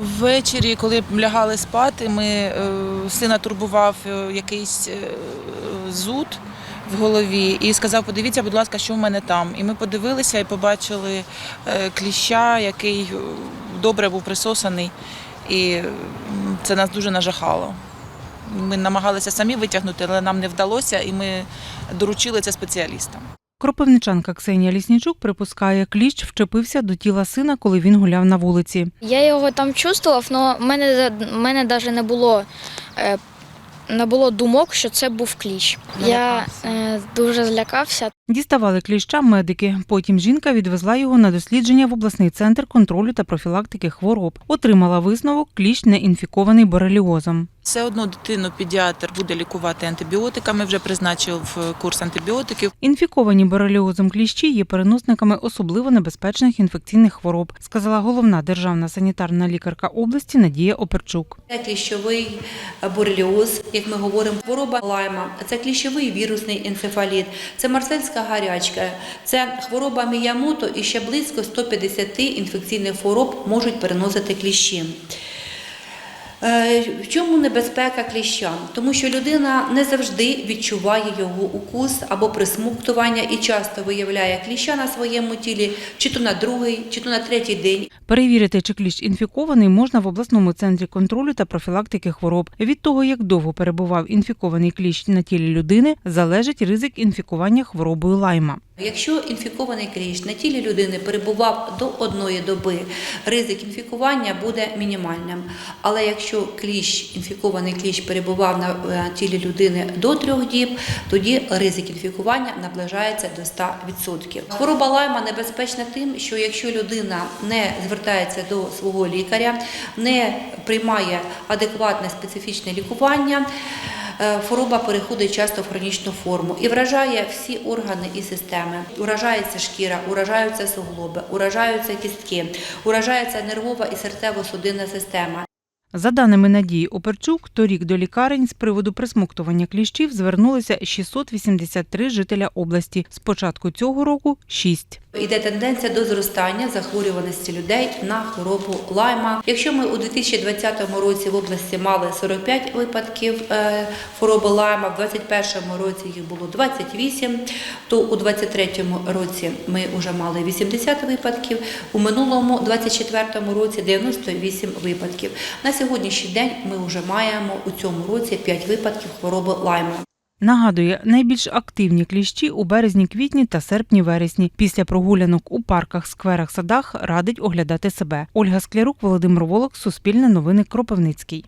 Ввечері, коли лягали спати, ми е, сина турбував е, якийсь е, зуд в голові і сказав: подивіться, будь ласка, що в мене там. І ми подивилися і побачили кліща, який добре був присосаний, і це нас дуже нажахало. Ми намагалися самі витягнути, але нам не вдалося, і ми доручили це спеціалістам. Кропивничанка Ксенія Ліснічук припускає, кліщ вчепився до тіла сина, коли він гуляв на вулиці. Я його там чувствував, але в мене, в мене навіть не було, е, не було думок, що це був кліщ. Я е, дуже злякався. Діставали кліща медики. Потім жінка відвезла його на дослідження в обласний центр контролю та профілактики хвороб. Отримала висновок кліщ не інфікований бореліозом. Все одно дитину педіатр буде лікувати антибіотиками, вже призначив е, курс антибіотиків. Інфіковані бореліозом кліщі є переносниками особливо небезпечних інфекційних хвороб, сказала головна державна санітарна лікарка області Надія Оперчук. Це кліщовий бореліоз, як ми говоримо, хвороба лайма, це кліщовий вірусний енцефаліт, це марсельська гарячка, це хвороба міямото і ще близько 150 інфекційних хвороб можуть переносити кліщі. Е, В чому небезпека кліща? Тому що людина не завжди відчуває його укус або присмоктування і часто виявляє кліща на своєму тілі чи то на другий, чи то на третій день. Перевірити, чи кліщ інфікований, можна в обласному центрі контролю та профілактики хвороб. Від того, як довго перебував інфікований кліщ на тілі людини, залежить ризик інфікування хворобою лайма. Якщо інфікований кліщ на тілі людини перебував до одної доби, ризик інфікування буде мінімальним. Але якщо кліщ, інфікований кліщ перебував на е, тілі людини до трьох діб, тоді ризик інфікування наближається до 100%. Хвороба лайма небезпечна тим, що якщо людина не звертається до свого лікаря, не приймає адекватне специфічне лікування. Е, Хвороба переходить часто в хронічну форму і вражає всі органи і системи. Уражається шкіра, уражаються суглоби, уражаються кістки, уражається нервова і серцево-судинна система. За даними Надії Оперчук, торік до лікарень з приводу присмоктування кліщів звернулися 683 жителя області. З початку цього року – 6. Йде тенденція до зростання захворюваності людей на хворобу лайма. Якщо ми у 2020 році в області мали 45 випадків е, хвороби лайма, в 2021 році їх було 28, то у 2023 році ми вже мали 80 випадків, у минулому 2024 році 98 випадків. На сьогоднішній день ми вже маємо у цьому році 5 випадків хвороби лайма. Нагадує, найбільш активні кліщі у березні-квітні та серпні-вересні. Після прогулянок у парках, скверах, садах радить оглядати себе. Ольга Склярук, Володимир Волок, Суспільне новини Кропивницький.